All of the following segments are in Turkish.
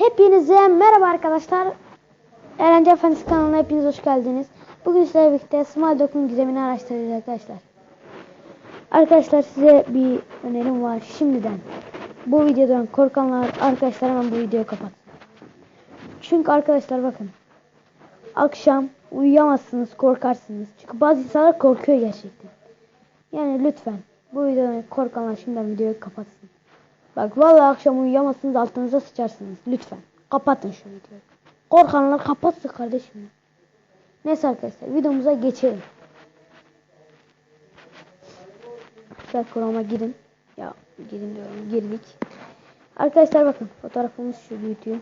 Hepinize merhaba arkadaşlar. Eğlence Efendisi kanalına hepiniz hoş geldiniz. Bugün sizlerle birlikte Small Dog'un gizemini araştıracağız arkadaşlar. Arkadaşlar size bir önerim var şimdiden. Bu videodan korkanlar arkadaşlar hemen bu videoyu kapat. Çünkü arkadaşlar bakın. Akşam uyuyamazsınız korkarsınız. Çünkü bazı insanlar korkuyor gerçekten. Yani lütfen bu videodan korkanlar şimdiden videoyu kapatsın. Bak vallahi akşam uyuyamazsınız altınıza sıçarsınız. Lütfen kapatın şu videoyu. Korkanlar kapatsın kardeşim. Neyse arkadaşlar videomuza geçelim. Güzel Chrome'a girin. Ya girin diyorum girdik. Arkadaşlar bakın fotoğrafımız şu büyütüyor.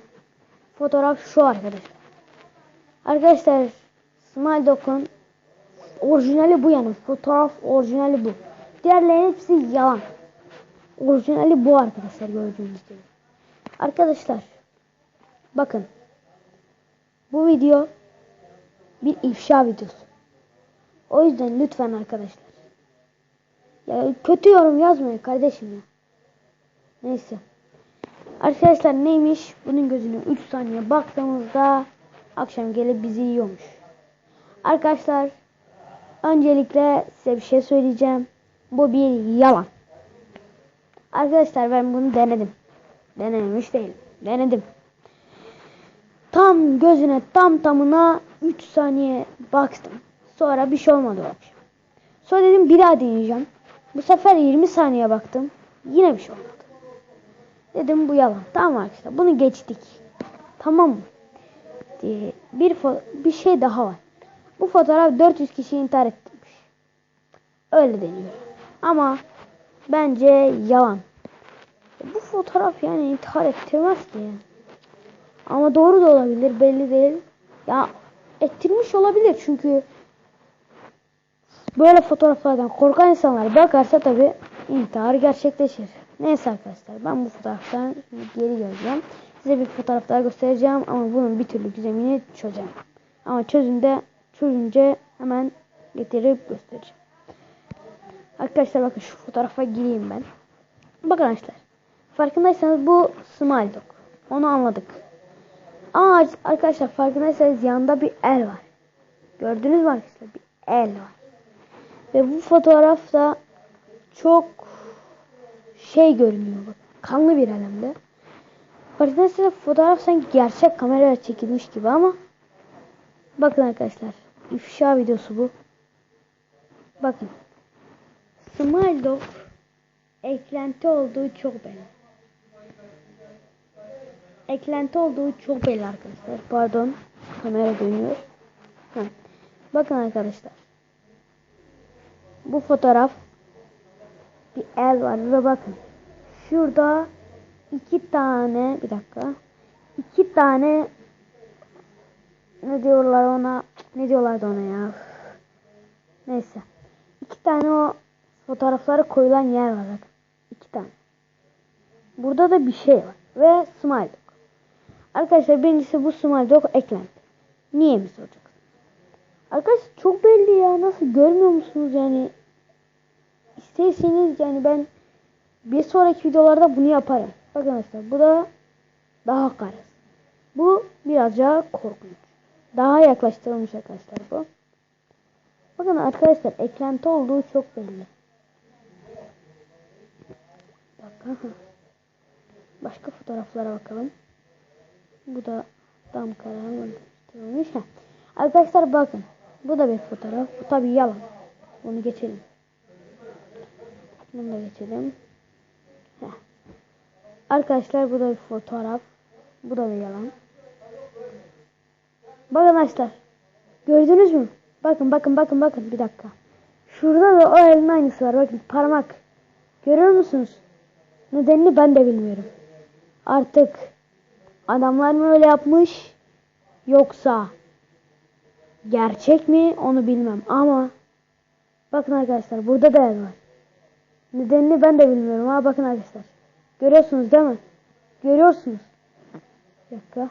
Fotoğraf şu arkadaşlar. Arkadaşlar Smile Dog'un orijinali bu yani. Fotoğraf orijinali bu. Diğerlerinin hepsi yalan. Orijinali bu arkadaşlar gördüğünüz gibi. Arkadaşlar bakın bu video bir ifşa videosu. O yüzden lütfen arkadaşlar. Ya kötü yorum yazmayın kardeşim ya. Neyse. Arkadaşlar neymiş? Bunun gözünü 3 saniye baktığımızda akşam gelip bizi yiyormuş. Arkadaşlar öncelikle size bir şey söyleyeceğim. Bu bir yalan. Arkadaşlar ben bunu denedim. Denememiş değil. Denedim. Tam gözüne tam tamına 3 saniye baktım. Sonra bir şey olmadı o akşam. Sonra dedim bir daha deneyeceğim. Bu sefer 20 saniye baktım. Yine bir şey olmadı. Dedim bu yalan. Tamam arkadaşlar bunu geçtik. Tamam mı? Bir, bir şey daha var. Bu fotoğraf 400 kişi intihar ettirmiş. Öyle deniyor. Ama bence yalan. Fotoğraf yani intihar ettirmez ki. Ama doğru da olabilir belli değil. Ya ettirmiş olabilir çünkü böyle fotoğraflardan korkan insanlar bakarsa tabi intihar gerçekleşir. Neyse arkadaşlar ben bu fotoğraftan geri geleceğim. Size bir fotoğraf daha göstereceğim ama bunun bir türlü gizemini çözeceğim. Ama çözünde çözünce hemen getirip göstereceğim. Arkadaşlar bakın şu fotoğrafa gireyim ben. Bakın arkadaşlar. Farkındaysanız bu Smile. Onu anladık. Ama arkadaşlar farkındaysanız yanında bir el var. Gördünüz mü arkadaşlar? Bir el var. Ve bu fotoğrafta çok şey görünüyor. Bak. Kanlı bir elemde. Farkındaysanız fotoğraf sanki gerçek kamerayla çekilmiş gibi ama bakın arkadaşlar. ifşa videosu bu. Bakın. Smile eklenti olduğu çok belli. Eklenti olduğu çok belli arkadaşlar. Pardon. Kamera dönüyor. Ha. Bakın arkadaşlar. Bu fotoğraf bir el var ve bakın. Şurada iki tane bir dakika. iki tane ne diyorlar ona? Ne diyorlardı ona ya? Neyse. İki tane o fotoğrafları koyulan yer var bakın. İki tane. Burada da bir şey var. Ve Smile. Arkadaşlar birincisi bu Smile Dog eklenti. Niye mi soracaksınız? Arkadaşlar çok belli ya. Nasıl görmüyor musunuz yani? İsterseniz yani ben bir sonraki videolarda bunu yaparım. Bakın arkadaşlar bu da daha karas. Bu biraz daha korkunç. Daha yaklaştırılmış arkadaşlar bu. Bakın arkadaşlar eklenti olduğu çok belli. Bakın. Başka fotoğraflara bakalım. Bu da tam kararlaştırılmış. Ha. Arkadaşlar bakın. Bu da bir fotoğraf. Bu tabi yalan. Bunu geçelim. Bunu da geçelim. Heh. Arkadaşlar bu da bir fotoğraf. Bu da bir yalan. Bakın arkadaşlar. Gördünüz mü? Bakın bakın bakın bakın bir dakika. Şurada da o elin aynısı var. Bakın parmak. Görüyor musunuz? Nedenini ben de bilmiyorum. Artık adamlar mı öyle yapmış yoksa gerçek mi onu bilmem ama bakın arkadaşlar burada da el var. Nedenini ben de bilmiyorum ama bakın arkadaşlar. Görüyorsunuz değil mi? Görüyorsunuz. Bir dakika.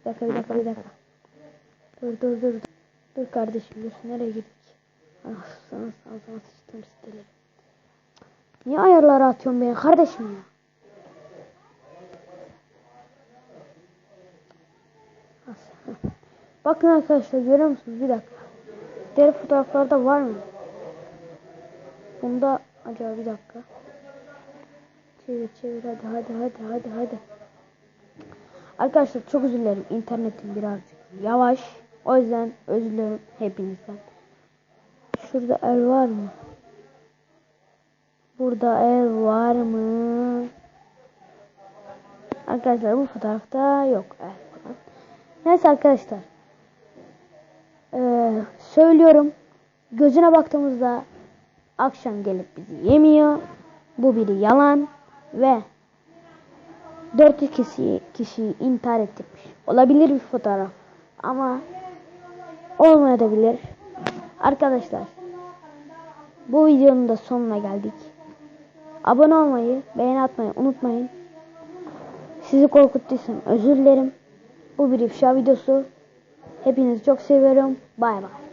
Bir dakika bir dakika bir dakika. Dur dur dur. Dur kardeşim dur. Nereye gittik? Ah sana ağzıma sıçtım siteleri. Niye ayarları atıyorsun beni kardeşim ya? Bakın arkadaşlar görüyor musunuz? Bir dakika. Diğer fotoğraflarda var mı? Bunda acaba bir dakika. Çevir çevir hadi hadi hadi hadi hadi. Arkadaşlar çok özür dilerim. İnternetim birazcık yavaş. O yüzden özür dilerim hepinizden. Şurada el var mı? Burada el var mı? Arkadaşlar bu fotoğrafta yok el. Neyse arkadaşlar. Söylüyorum. Gözüne baktığımızda akşam gelip bizi yemiyor. Bu biri yalan ve 400 kişi kişiyi intihar ettirmiş. Olabilir bir fotoğraf ama olmayabilir. Arkadaşlar bu videonun da sonuna geldik. Abone olmayı, beğeni atmayı unutmayın. Sizi korkuttuysam özür dilerim. Bu bir ifşa videosu. Hepinizi çok seviyorum. Bay bay.